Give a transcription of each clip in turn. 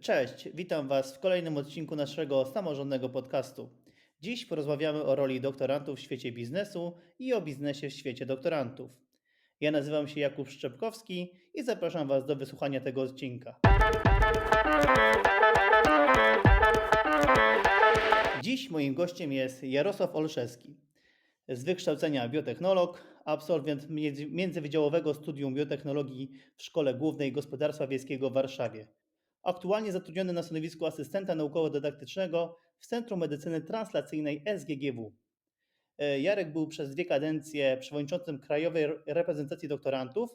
Cześć, witam Was w kolejnym odcinku naszego samorządnego podcastu. Dziś porozmawiamy o roli doktorantów w świecie biznesu i o biznesie w świecie doktorantów. Ja nazywam się Jakub Szczepkowski i zapraszam Was do wysłuchania tego odcinka. Dziś moim gościem jest Jarosław Olszewski. Z wykształcenia biotechnolog, absolwent między- międzywydziałowego studium biotechnologii w Szkole Głównej Gospodarstwa Wiejskiego w Warszawie. Aktualnie zatrudniony na stanowisku asystenta naukowo-dydaktycznego w Centrum Medycyny Translacyjnej SGGW. E, Jarek był przez dwie kadencje przewodniczącym Krajowej Re- Reprezentacji Doktorantów,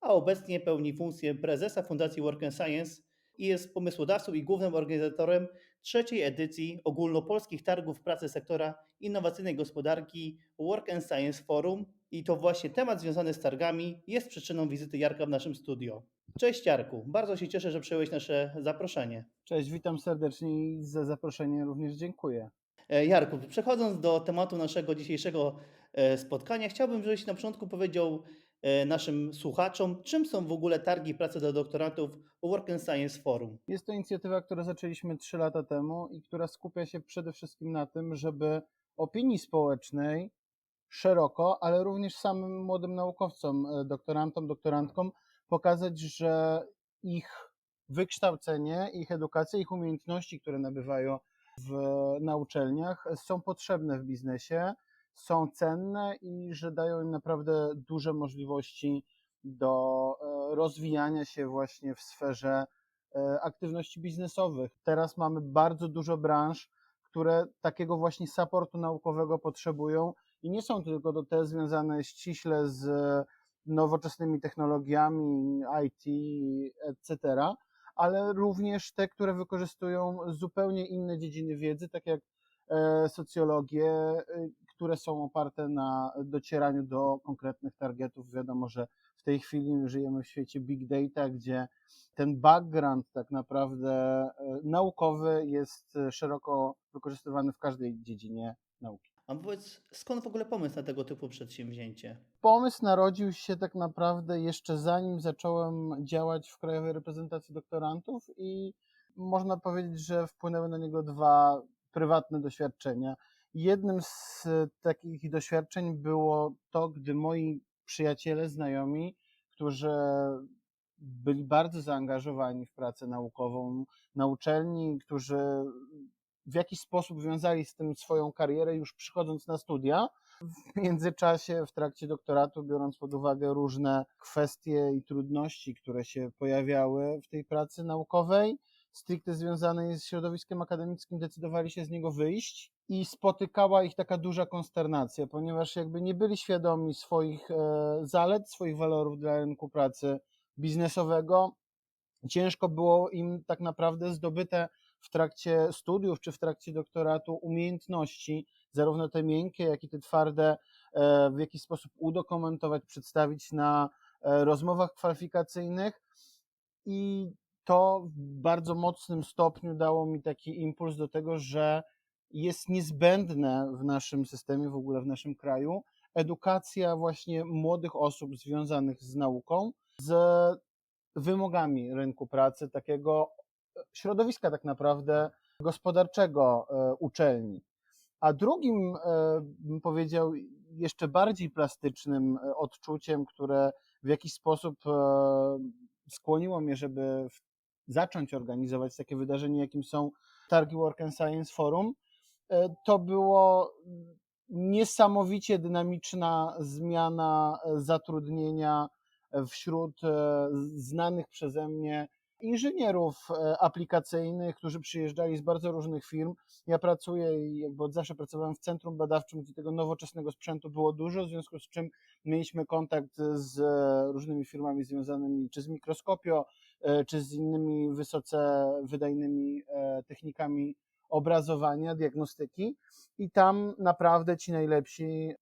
a obecnie pełni funkcję prezesa Fundacji Work and Science i jest pomysłodawcą i głównym organizatorem trzeciej edycji ogólnopolskich targów pracy sektora innowacyjnej gospodarki Work and Science Forum i to właśnie temat związany z targami jest przyczyną wizyty Jarka w naszym studio. Cześć Jarku, bardzo się cieszę, że przyjąłeś nasze zaproszenie. Cześć, witam serdecznie i za zaproszenie również dziękuję. E, Jarku, przechodząc do tematu naszego dzisiejszego e, spotkania, chciałbym, żebyś na początku powiedział e, naszym słuchaczom, czym są w ogóle targi pracy dla doktorantów Work and Science Forum. Jest to inicjatywa, którą zaczęliśmy 3 lata temu i która skupia się przede wszystkim na tym, żeby opinii społecznej szeroko, ale również samym młodym naukowcom, e, doktorantom, doktorantkom pokazać, że ich wykształcenie, ich edukacja, ich umiejętności, które nabywają w, na uczelniach, są potrzebne w biznesie, są cenne i że dają im naprawdę duże możliwości do e, rozwijania się właśnie w sferze e, aktywności biznesowych. Teraz mamy bardzo dużo branż, które takiego właśnie supportu naukowego potrzebują i nie są tylko to te związane ściśle z nowoczesnymi technologiami, IT, etc., ale również te, które wykorzystują zupełnie inne dziedziny wiedzy, tak jak e, socjologię, e, które są oparte na docieraniu do konkretnych targetów. Wiadomo, że w tej chwili żyjemy w świecie big data, gdzie ten background tak naprawdę e, naukowy jest e, szeroko wykorzystywany w każdej dziedzinie nauki. A powiedz, skąd w ogóle pomysł na tego typu przedsięwzięcie? Pomysł narodził się tak naprawdę jeszcze zanim zacząłem działać w Krajowej Reprezentacji Doktorantów i można powiedzieć, że wpłynęły na niego dwa prywatne doświadczenia. Jednym z takich doświadczeń było to, gdy moi przyjaciele, znajomi, którzy byli bardzo zaangażowani w pracę naukową na uczelni, którzy w jakiś sposób wiązali z tym swoją karierę już przychodząc na studia. W międzyczasie, w trakcie doktoratu, biorąc pod uwagę różne kwestie i trudności, które się pojawiały w tej pracy naukowej, stricte związanej z środowiskiem akademickim, decydowali się z niego wyjść i spotykała ich taka duża konsternacja, ponieważ jakby nie byli świadomi swoich e, zalet, swoich walorów dla rynku pracy biznesowego. Ciężko było im tak naprawdę zdobyte w trakcie studiów czy w trakcie doktoratu umiejętności, zarówno te miękkie, jak i te twarde, e, w jakiś sposób udokumentować, przedstawić na e, rozmowach kwalifikacyjnych. I to w bardzo mocnym stopniu dało mi taki impuls do tego, że jest niezbędne w naszym systemie, w ogóle w naszym kraju, edukacja właśnie młodych osób związanych z nauką, z wymogami rynku pracy, takiego środowiska tak naprawdę gospodarczego e, uczelni. A drugim, e, bym powiedział, jeszcze bardziej plastycznym e, odczuciem, które w jakiś sposób skłoniło mnie, żeby zacząć organizować takie wydarzenie, jakim są Targi Work and Science Forum, to było niesamowicie dynamiczna zmiana zatrudnienia wśród znanych przeze mnie inżynierów aplikacyjnych, którzy przyjeżdżali z bardzo różnych firm. Ja pracuję i jakby od zawsze pracowałem w centrum badawczym, gdzie tego nowoczesnego sprzętu było dużo, w związku z czym mieliśmy kontakt z różnymi firmami związanymi czy z mikroskopio, czy z innymi wysoce wydajnymi technikami obrazowania, diagnostyki i tam naprawdę ci najlepsi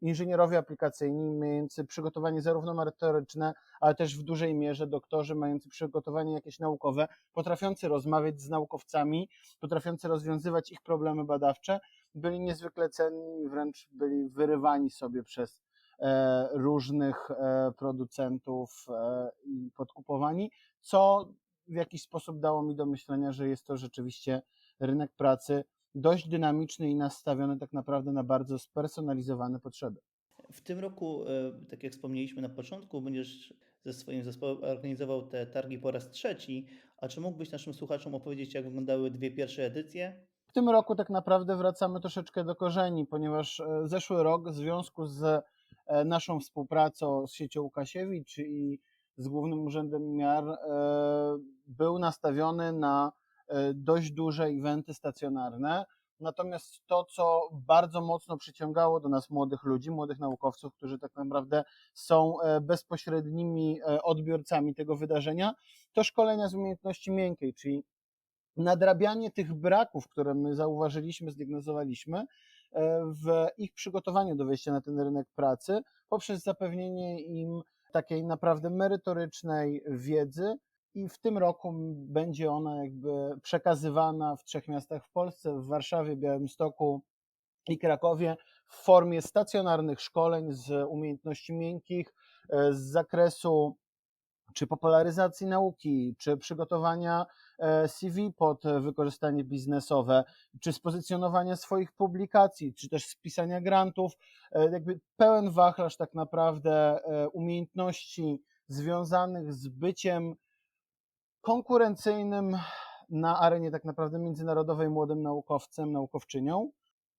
inżynierowie aplikacyjni, mający przygotowanie zarówno merytoryczne, ale też w dużej mierze doktorzy mający przygotowanie jakieś naukowe, potrafiący rozmawiać z naukowcami, potrafiący rozwiązywać ich problemy badawcze, byli niezwykle cenni, wręcz byli wyrywani sobie przez e, różnych e, producentów e, i podkupowani, co w jakiś sposób dało mi do myślenia, że jest to rzeczywiście rynek pracy dość dynamiczny i nastawiony tak naprawdę na bardzo spersonalizowane potrzeby. W tym roku, e, tak jak wspomnieliśmy na początku, będziesz ze swoim zespołem organizował te targi po raz trzeci. A czy mógłbyś naszym słuchaczom opowiedzieć, jak wyglądały dwie pierwsze edycje? W tym roku tak naprawdę wracamy troszeczkę do korzeni, ponieważ e, zeszły rok w związku z e, naszą współpracą z siecią Łukasiewicz i z Głównym Urzędem Miar był nastawiony na dość duże eventy stacjonarne. Natomiast to, co bardzo mocno przyciągało do nas młodych ludzi, młodych naukowców, którzy tak naprawdę są e, bezpośrednimi e, odbiorcami tego wydarzenia, to szkolenia z umiejętności miękkiej, czyli nadrabianie tych braków, które my zauważyliśmy, zdiagnozowaliśmy e, w ich przygotowaniu do wejścia na ten rynek pracy poprzez zapewnienie im takiej naprawdę merytorycznej wiedzy i w tym roku będzie ona jakby przekazywana w trzech miastach w Polsce, w Warszawie, Białymstoku i Krakowie w formie stacjonarnych szkoleń z umiejętności miękkich, e, z zakresu czy popularyzacji nauki, czy przygotowania e, CV pod wykorzystanie biznesowe, czy spozycjonowania swoich publikacji, czy też spisania grantów, e, jakby pełen wachlarz tak naprawdę umiejętności związanych z byciem konkurencyjnym na arenie tak naprawdę międzynarodowej młodym naukowcem, naukowczynią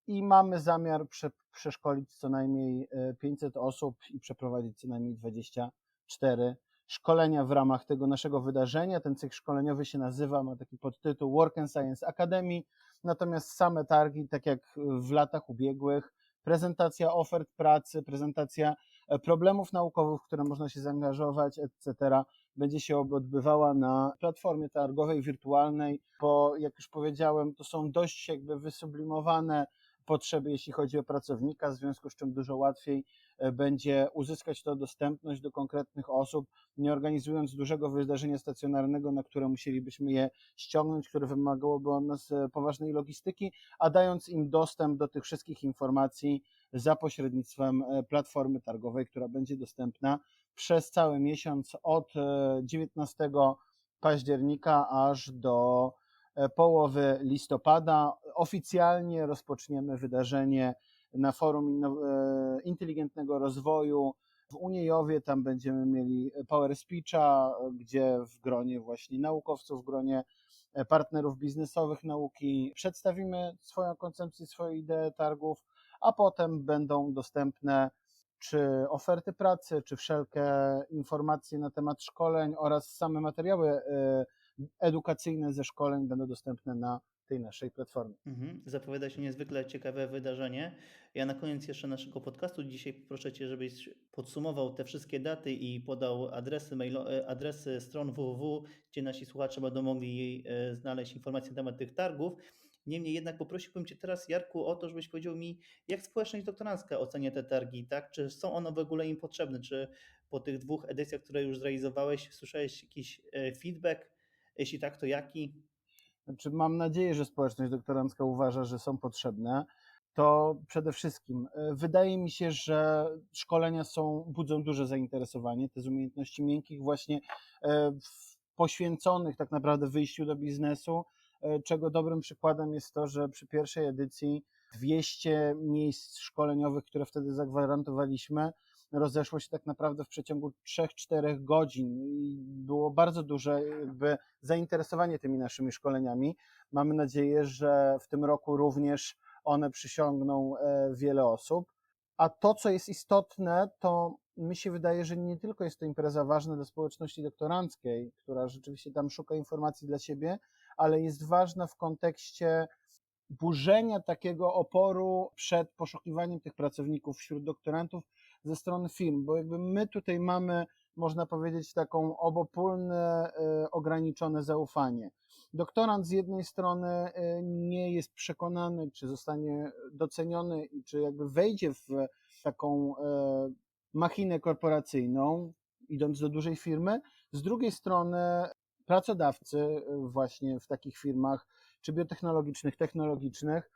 i mamy zamiar prze, przeszkolić co najmniej e, 500 osób i przeprowadzić co najmniej 24 szkolenia w ramach tego naszego wydarzenia. Ten cykl szkoleniowy się nazywa, ma taki podtytuł Work and Science Academy, natomiast same targi, tak jak w latach ubiegłych, prezentacja ofert pracy, prezentacja e, problemów naukowych, w które można się zaangażować, etc., będzie się odbywała na platformie targowej wirtualnej, bo jak już powiedziałem, to są dość jakby wysublimowane potrzeby, jeśli chodzi o pracownika, w związku z czym dużo łatwiej e, będzie uzyskać to dostępność do konkretnych osób, nie organizując dużego wydarzenia stacjonarnego, na które musielibyśmy je ściągnąć, które wymagałoby od nas e, poważnej logistyki, a dając im dostęp do tych wszystkich informacji za pośrednictwem e, platformy targowej, która będzie dostępna przez cały miesiąc od e, 19 października aż do e, połowy listopada. Oficjalnie rozpoczniemy wydarzenie na forum e, inteligentnego rozwoju w Uniejowie. Tam będziemy mieli Power Speecha, gdzie w gronie właśnie naukowców, w gronie e, partnerów biznesowych nauki przedstawimy swoją koncepcję, swoje idee targów, a potem będą dostępne czy oferty pracy, czy wszelkie informacje na temat szkoleń oraz same materiały e, edukacyjne ze szkoleń będą dostępne na tej naszej platformie. Mhm. Zapowiada się niezwykle ciekawe wydarzenie. Ja na koniec jeszcze naszego podcastu dzisiaj poproszę Cię, żebyś podsumował te wszystkie daty i podał adresy, mailo, adresy stron www, gdzie nasi słuchacze będą mogli e, znaleźć informacje na temat tych targów. Niemniej jednak poprosiłbym Cię teraz, Jarku, o to, żebyś powiedział mi, jak społeczność doktorancka ocenia te targi, tak? Czy są one w ogóle im potrzebne? Czy po tych dwóch edycjach, które już zrealizowałeś, słyszałeś jakiś e, feedback? Jeśli tak, to jaki? Znaczy, mam nadzieję, że społeczność doktorancka uważa, że są potrzebne. To przede wszystkim e, wydaje mi się, że szkolenia są, budzą duże zainteresowanie, te z umiejętności miękkich, właśnie e, poświęconych tak naprawdę wyjściu do biznesu, e, czego dobrym przykładem jest to, że przy pierwszej edycji 200 miejsc szkoleniowych, które wtedy zagwarantowaliśmy, rozeszło się tak naprawdę w przeciągu 3-4 godzin i było bardzo duże zainteresowanie tymi naszymi szkoleniami. Mamy nadzieję, że w tym roku również one przyciągną e, wiele osób. A to, co jest istotne, to mi się wydaje, że nie tylko jest to impreza ważna dla społeczności doktoranckiej, która rzeczywiście tam szuka informacji dla siebie, ale jest ważna w kontekście burzenia takiego oporu przed poszukiwaniem tych pracowników wśród doktorantów ze strony firm, bo jakby my tutaj mamy, można powiedzieć, taką obopólne, e, ograniczone zaufanie. Doktorant z jednej strony e, nie jest przekonany, czy zostanie doceniony, i czy jakby wejdzie w taką e, machinę korporacyjną, idąc do dużej firmy. Z drugiej strony pracodawcy właśnie w takich firmach, czy biotechnologicznych, technologicznych,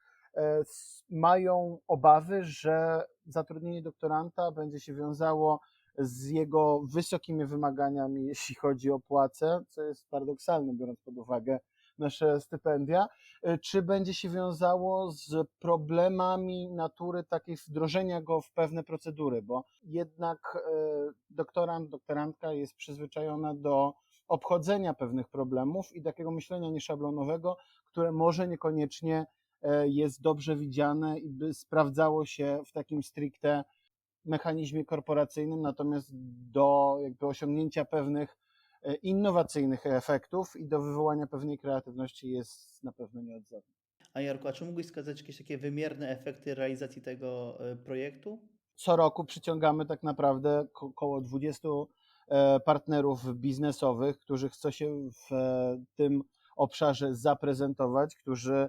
mają obawy, że zatrudnienie doktoranta będzie się wiązało z jego wysokimi wymaganiami, jeśli chodzi o płace, co jest paradoksalne, biorąc pod uwagę nasze stypendia, y, czy będzie się wiązało z problemami natury takiej wdrożenia go w pewne procedury, bo jednak y, doktorant, doktorantka jest przyzwyczajona do obchodzenia pewnych problemów i takiego myślenia nieszablonowego, które może niekoniecznie e, jest dobrze widziane i by sprawdzało się w takim stricte mechanizmie korporacyjnym, natomiast do jakby osiągnięcia pewnych e, innowacyjnych efektów i do wywołania pewnej kreatywności jest na pewno nieodzowny. A Jarku, a czy mógłbyś wskazać jakieś takie wymierne efekty realizacji tego e, projektu? Co roku przyciągamy tak naprawdę ko- około 20 e, partnerów biznesowych, którzy chcą się w e, tym obszarze zaprezentować, którzy e,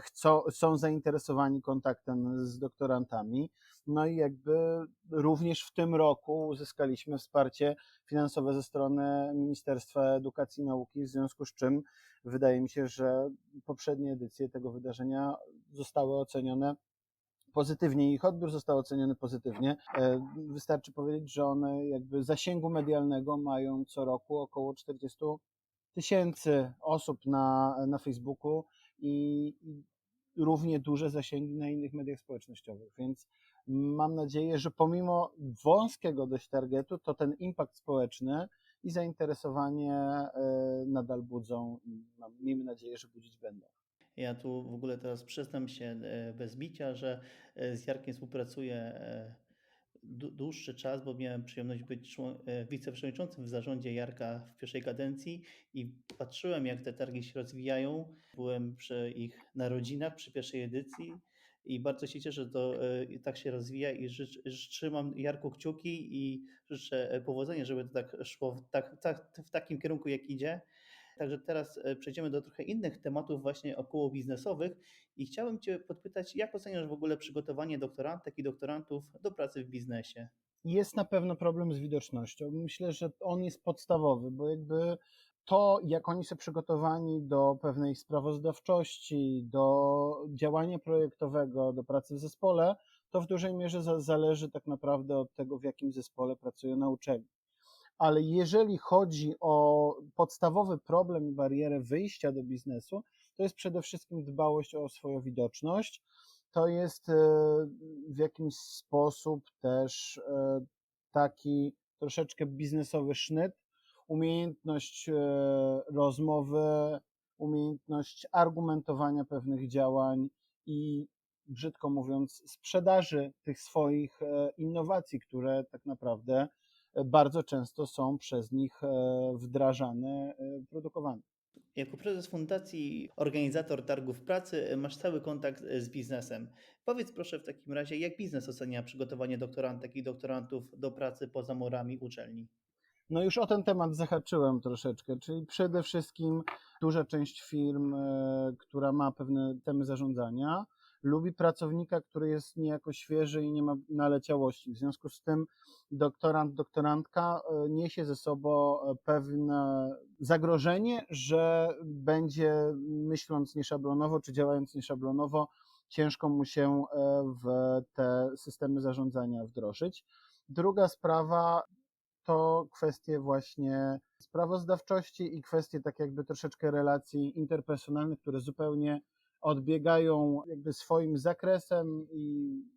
chcą, są zainteresowani kontaktem z doktorantami. No i jakby również w tym roku uzyskaliśmy wsparcie finansowe ze strony Ministerstwa Edukacji i Nauki, w związku z czym wydaje mi się, że poprzednie edycje tego wydarzenia zostały ocenione pozytywnie, ich odbiór został oceniony pozytywnie. E, Wystarczy powiedzieć, że one jakby zasięgu medialnego mają co roku około 40 tysięcy osób na, na Facebooku i, równie duże zasięgi na innych mediach społecznościowych, więc mam nadzieję, że pomimo wąskiego dość targetu, to ten impact społeczny i zainteresowanie e, nadal budzą i miejmy nadzieję, że budzić będą. Ja tu w ogóle teraz przyznam się e, bez bicia, że e, z Jarkiem współpracuję dłuższy czas, bo miałem przyjemność być e, wiceprzewodniczącym w zarządzie Jarka w pierwszej kadencji i patrzyłem, jak te targi się rozwijają. Byłem przy ich narodzinach, przy pierwszej edycji i bardzo się cieszę, że to e, tak się rozwija i trzymam Jarku kciuki i życzę e, powodzenia, żeby to tak szło w, tak, tak, w takim kierunku, jak idzie. Także teraz e, przejdziemy do trochę innych tematów właśnie około biznesowych i chciałem Cię podpytać, jak oceniasz w ogóle przygotowanie doktorantek i doktorantów do pracy w biznesie? Jest na pewno problem z widocznością. Myślę, że on jest podstawowy, bo jakby to, jak oni są przygotowani do pewnej sprawozdawczości, do działania projektowego, do pracy w zespole, to w dużej mierze za- zależy tak naprawdę od tego, w jakim zespole pracują na uczelni. Ale jeżeli chodzi o podstawowy problem i barierę wyjścia do biznesu, to jest przede wszystkim dbałość o swoją widoczność. To jest e, w jakimś sposób też e, taki troszeczkę biznesowy sznyt, umiejętność e, rozmowy, umiejętność argumentowania pewnych działań i brzydko mówiąc, sprzedaży tych swoich innowacji, które tak naprawdę bardzo często są przez nich e, wdrażane, e, produkowane. Jako prezes fundacji, organizator targów pracy, e, masz cały kontakt z biznesem. Powiedz proszę w takim razie, jak biznes ocenia przygotowanie doktorantek i doktorantów do pracy poza murami uczelni? No już o ten temat zahaczyłem troszeczkę, czyli przede wszystkim duża część firm, która ma pewne temy zarządzania, lubi pracownika, który jest niejako świeży i nie ma naleciałości. W związku z tym doktorant, doktorantka e, niesie ze sobą e, pewne zagrożenie, że będzie myśląc nieszablonowo czy działając nieszablonowo, ciężko mu się e, w te systemy zarządzania wdrożyć. Druga sprawa to kwestie właśnie sprawozdawczości i kwestie tak jakby troszeczkę relacji interpersonalnych, które zupełnie odbiegają jakby swoim zakresem i,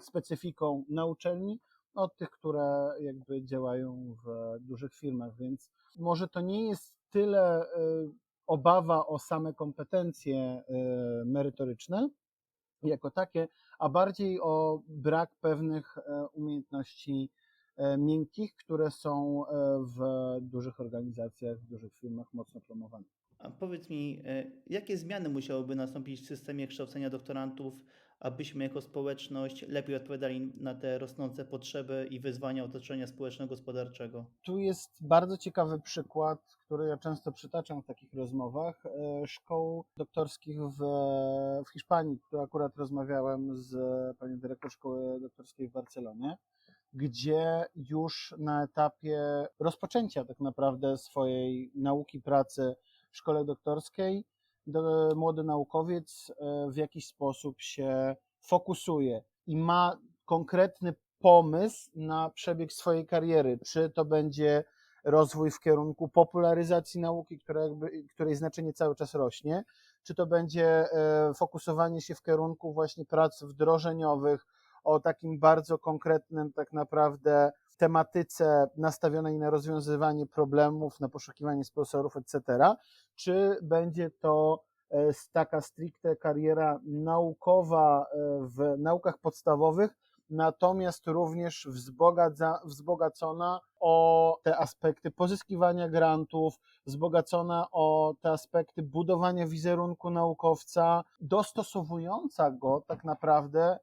specyfiką na uczelni od tych, które jakby działają w dużych firmach, więc może to nie jest tyle y, obawa o same kompetencje y, merytoryczne jako takie, a bardziej o brak pewnych e, umiejętności miękkich, które są w dużych organizacjach, w dużych firmach mocno promowane. A powiedz mi, e, jakie zmiany musiałyby nastąpić w systemie kształcenia doktorantów, abyśmy jako społeczność lepiej odpowiadali na te rosnące potrzeby i wyzwania otoczenia społeczno-gospodarczego? Tu jest bardzo ciekawy przykład, który ja często przytaczam w takich rozmowach, e, szkół doktorskich w, w Hiszpanii. Tu akurat rozmawiałem z panią dyrektor szkoły doktorskiej w Barcelonie, gdzie już na etapie rozpoczęcia tak naprawdę swojej nauki, pracy szkole doktorskiej, do, młody naukowiec e, w jakiś sposób się fokusuje i ma konkretny pomysł na przebieg swojej kariery. Czy to będzie rozwój w kierunku popularyzacji nauki, jakby, której znaczenie cały czas rośnie, czy to będzie e, fokusowanie się w kierunku właśnie prac wdrożeniowych o takim bardzo konkretnym tak naprawdę tematyce nastawionej na rozwiązywanie problemów, na poszukiwanie sponsorów, etc., czy będzie to e, taka stricte kariera naukowa e, w naukach podstawowych, natomiast również wzbogaca, wzbogacona o te aspekty pozyskiwania grantów, wzbogacona o te aspekty budowania wizerunku naukowca, dostosowująca go tak naprawdę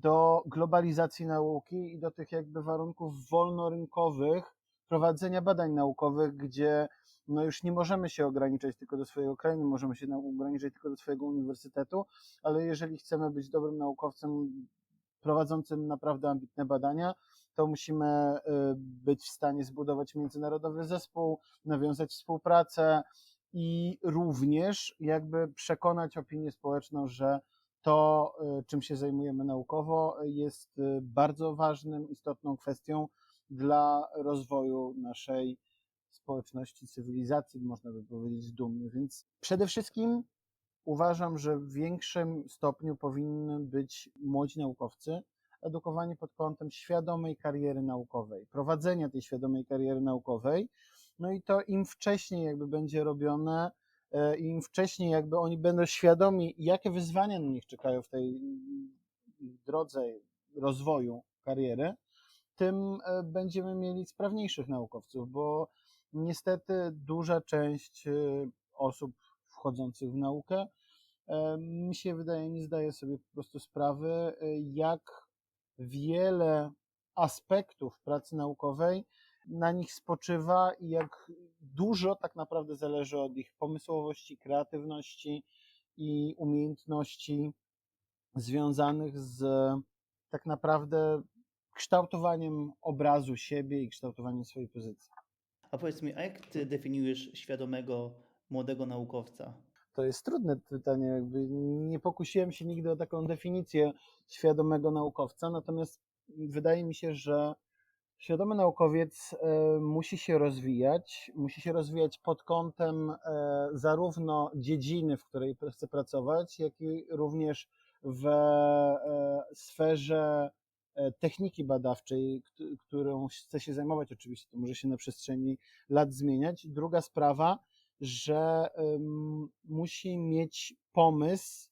do globalizacji nauki i do tych jakby warunków wolnorynkowych prowadzenia badań naukowych, gdzie no już nie możemy się ograniczać tylko do swojego kraju, nie możemy się ograniczać tylko do swojego uniwersytetu, ale jeżeli chcemy być dobrym naukowcem prowadzącym naprawdę ambitne badania, to musimy być w stanie zbudować międzynarodowy zespół, nawiązać współpracę i również jakby przekonać opinię społeczną, że to, czym się zajmujemy naukowo, jest bardzo ważnym, istotną kwestią dla rozwoju naszej społeczności, cywilizacji, można by powiedzieć dumnie. Więc przede wszystkim uważam, że w większym stopniu powinny być młodzi naukowcy edukowani pod kątem świadomej kariery naukowej, prowadzenia tej świadomej kariery naukowej. No i to im wcześniej jakby będzie robione, im wcześniej jakby oni będą świadomi, jakie wyzwania na nich czekają w tej drodze rozwoju kariery, tym będziemy mieli sprawniejszych naukowców, bo niestety duża część osób wchodzących w naukę mi się wydaje, nie zdaje sobie po prostu sprawy, jak wiele aspektów pracy naukowej na nich spoczywa i jak dużo tak naprawdę zależy od ich pomysłowości, kreatywności i umiejętności związanych z tak naprawdę kształtowaniem obrazu siebie i kształtowaniem swojej pozycji. A powiedz mi, a jak ty definiujesz świadomego młodego naukowca? To jest trudne pytanie, jakby nie pokusiłem się nigdy o taką definicję świadomego naukowca, natomiast wydaje mi się, że świadomy naukowiec musi się rozwijać, musi się rozwijać pod kątem zarówno dziedziny, w której chce pracować, jak i również w sferze techniki badawczej, którą chce się zajmować. Oczywiście to może się na przestrzeni lat zmieniać. Druga sprawa, że musi mieć pomysł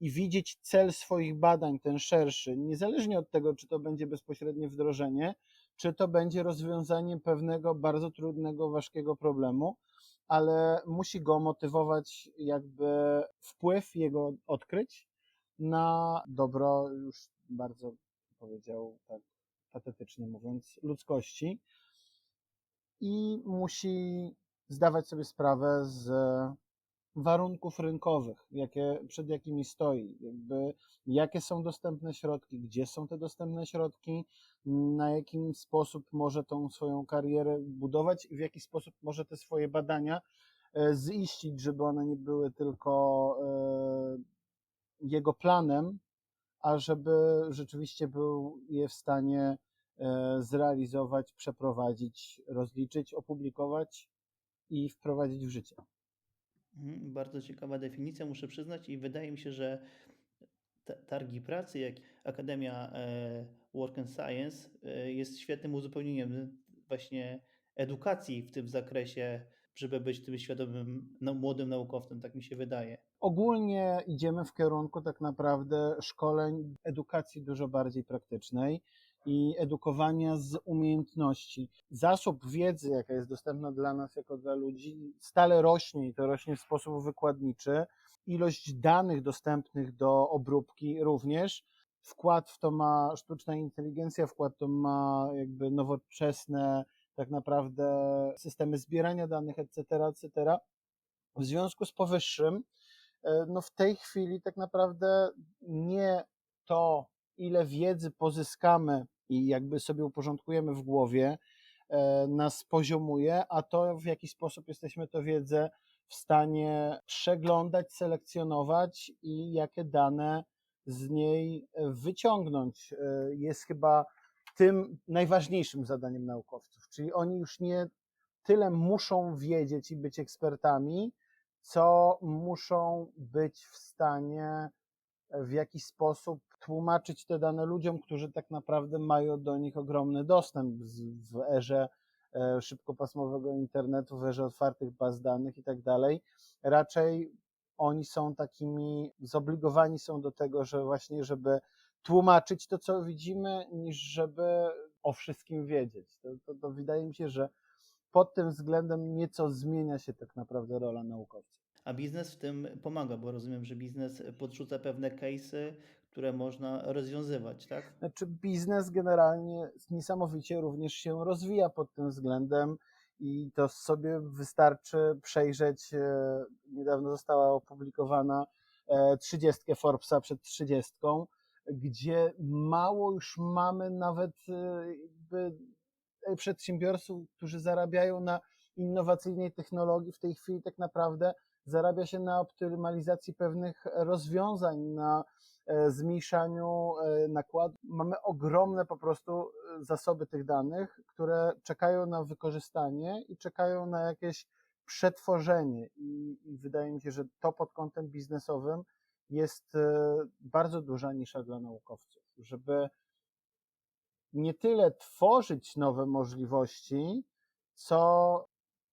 i widzieć cel swoich badań, ten szerszy, niezależnie od tego, czy to będzie bezpośrednie wdrożenie, czy to będzie rozwiązanie pewnego bardzo trudnego, ważkiego problemu, ale musi go motywować jakby wpływ jego odkryć na dobro, już bardzo powiedział tak patetycznie mówiąc, ludzkości. I musi zdawać sobie sprawę z warunków rynkowych, jakie, przed jakimi stoi, jakby jakie są dostępne środki, gdzie są te dostępne środki, na jakim sposób może tą swoją karierę budować i w jaki sposób może te swoje badania ziścić, żeby one nie były tylko jego planem, a żeby rzeczywiście był je w stanie zrealizować, przeprowadzić, rozliczyć, opublikować i wprowadzić w życie. Mhm, Bardzo ciekawa definicja, muszę przyznać, i wydaje mi się, że ta- targi pracy, jak Akademia e, Work and Science e, jest świetnym uzupełnieniem właśnie edukacji w tym zakresie, żeby być tym świadomym, no, młodym naukowcem, tak mi się wydaje. Ogólnie idziemy w kierunku tak naprawdę szkoleń, edukacji dużo bardziej praktycznej i edukowania z umiejętności. Zasób wiedzy, jaka jest dostępna dla nas jako dla ludzi, stale rośnie i to rośnie w sposób wykładniczy. Ilość danych dostępnych do obróbki również. Wkład w to ma sztuczna inteligencja, wkład to ma jakby nowoczesne tak naprawdę systemy zbierania danych, etc., etc. W związku z powyższym, no w tej chwili tak naprawdę nie to, ile wiedzy pozyskamy i jakby sobie uporządkujemy w głowie, nas poziomuje, a to w jaki sposób jesteśmy tę wiedzę w stanie przeglądać, selekcjonować i jakie dane z niej wyciągnąć. Jest chyba tym najważniejszym zadaniem naukowców. Czyli oni już nie tyle muszą wiedzieć i być ekspertami, co muszą być w stanie w jakiś sposób tłumaczyć te dane ludziom, którzy tak naprawdę mają do nich ogromny dostęp w erze e, szybkopasmowego internetu, w erze otwartych baz danych i tak dalej. Raczej oni są takimi, zobligowani są do tego, że właśnie, żeby tłumaczyć to, co widzimy, niż żeby o wszystkim wiedzieć. To, to, to wydaje mi się, że pod tym względem nieco zmienia się tak naprawdę rola naukowców. A biznes w tym pomaga, bo rozumiem, że biznes podrzuca pewne case'y, które można rozwiązywać, tak? Znaczy, biznes generalnie niesamowicie również się rozwija pod tym względem i to sobie wystarczy przejrzeć. e, Niedawno została opublikowana e, 30 Forbesa przed 30, gdzie mało już mamy nawet e, jakby przedsiębiorców, którzy zarabiają na innowacyjnej technologii. W tej chwili tak naprawdę zarabia się na optymalizacji pewnych rozwiązań, na zmniejszaniu e, nakładów. Mamy ogromne po prostu e, zasoby tych danych, które czekają na wykorzystanie i czekają na jakieś przetworzenie. I, i wydaje mi się, że to pod kątem biznesowym jest e, bardzo duża nisza dla naukowców, żeby nie tyle tworzyć nowe możliwości, co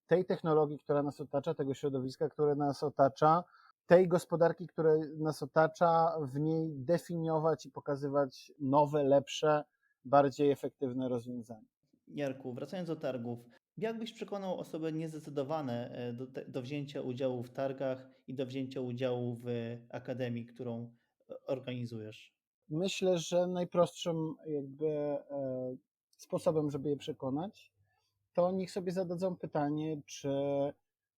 tej technologii, która nas otacza, tego środowiska, które nas otacza, tej gospodarki, która nas otacza, w niej definiować i pokazywać nowe, lepsze, bardziej efektywne rozwiązania. Jarku, wracając do targów, jak byś przekonał osoby niezdecydowane e, do, do wzięcia udziału w targach i do wzięcia udziału w akademii, którą e, organizujesz? Myślę, że najprostszym jakby e, sposobem, żeby je przekonać, to niech sobie zadadzą pytanie, czy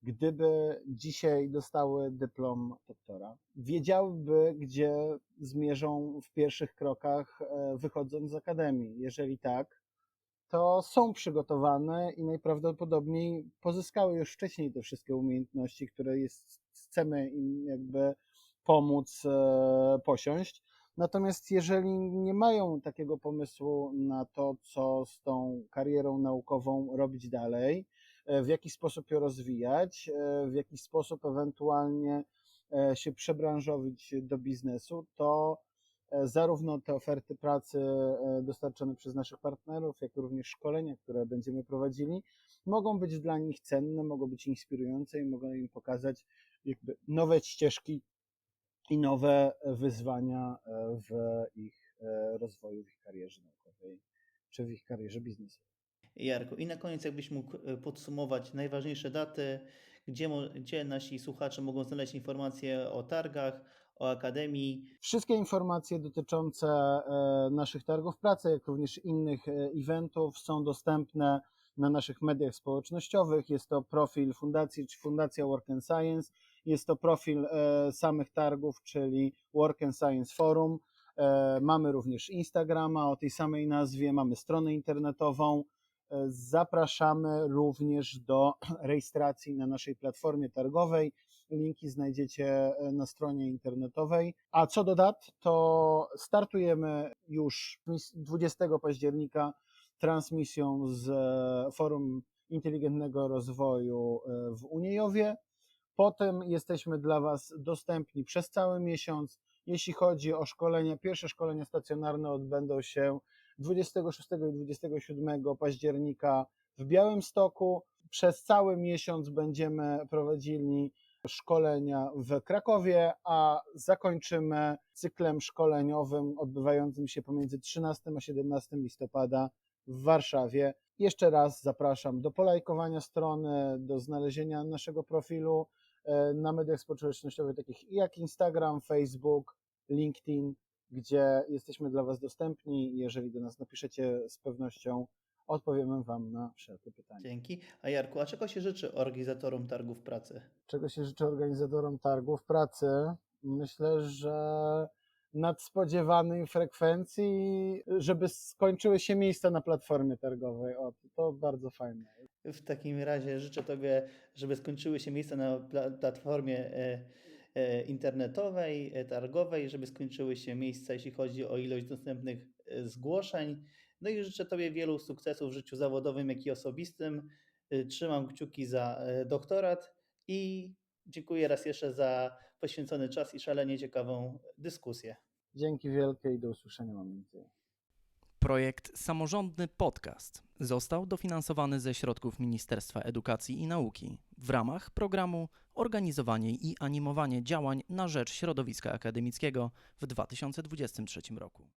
gdyby dzisiaj dostały dyplom doktora, wiedziałyby, gdzie zmierzą w pierwszych krokach, e, wychodząc z akademii. Jeżeli tak, to są przygotowane i najprawdopodobniej pozyskały już wcześniej te wszystkie umiejętności, które jest, chcemy im jakby pomóc e, posiąść. Natomiast jeżeli nie mają takiego pomysłu na to, co z tą karierą naukową robić dalej, w jaki sposób ją rozwijać, e, w jaki sposób ewentualnie e, się przebranżowić do biznesu, to e, zarówno te oferty pracy e, dostarczone przez naszych partnerów, jak również szkolenia, które będziemy prowadzili, mogą być dla nich cenne, mogą być inspirujące i mogą im pokazać jakby nowe ścieżki i nowe wyzwania e, w ich e, rozwoju, w ich karierze naukowej czy w ich karierze biznesowej. Jarku, i na koniec jakbyś mógł e, podsumować najważniejsze daty, gdzie, gdzie nasi słuchacze mogą znaleźć informacje o targach, o akademii, Wszystkie informacje dotyczące e, naszych targów pracy, jak również innych e, eventów są dostępne na naszych mediach społecznościowych. Jest to profil fundacji, czy Fundacja Work and Science. Jest to profil samych targów, czyli Work and Science Forum. Mamy również Instagrama o tej samej nazwie, mamy stronę internetową. Zapraszamy również do rejestracji na naszej platformie targowej. Linki znajdziecie e, na stronie internetowej. A co do dat, to startujemy już 20 października transmisją z e, Forum Inteligentnego Rozwoju e, w Uniejowie. Potem jesteśmy dla Was dostępni przez cały miesiąc. Jeśli chodzi o szkolenia, pierwsze szkolenia stacjonarne odbędą się 26 i 27 października w Białymstoku. Przez cały miesiąc będziemy prowadzili szkolenia w Krakowie, a zakończymy cyklem szkoleniowym odbywającym się pomiędzy 13 a 17 listopada w Warszawie. Jeszcze raz zapraszam do polajkowania strony, do znalezienia naszego profilu e, na mediach społecznościowych takich jak Instagram, Facebook, LinkedIn, gdzie jesteśmy dla Was dostępni. Jeżeli do nas napiszecie, z pewnością odpowiemy Wam na wszelkie pytania. Dzięki. A Jarku, a czego się życzy organizatorom targów pracy? czego się życzę organizatorom targów pracy. Myślę, że nadspodziewanej frekwencji, żeby skończyły się miejsca na platformie targowej. O, to bardzo fajne. W takim razie życzę Tobie, żeby skończyły się miejsca na pla- platformie e, internetowej, e, targowej, żeby skończyły się miejsca, jeśli chodzi o ilość dostępnych e, zgłoszeń, No i życzę Tobie wielu sukcesów w życiu zawodowym, jak i osobistym. Trzymam kciuki za e, doktorat i dziękuję raz jeszcze za poświęcony czas i szalenie ciekawą dyskusję. Dzięki wielkie i do usłyszenia mam nadzieję. Projekt Samorządny Podcast został dofinansowany ze środków Ministerstwa Edukacji i Nauki w ramach programu Organizowanie i animowanie działań na rzecz środowiska akademickiego w 2023 roku.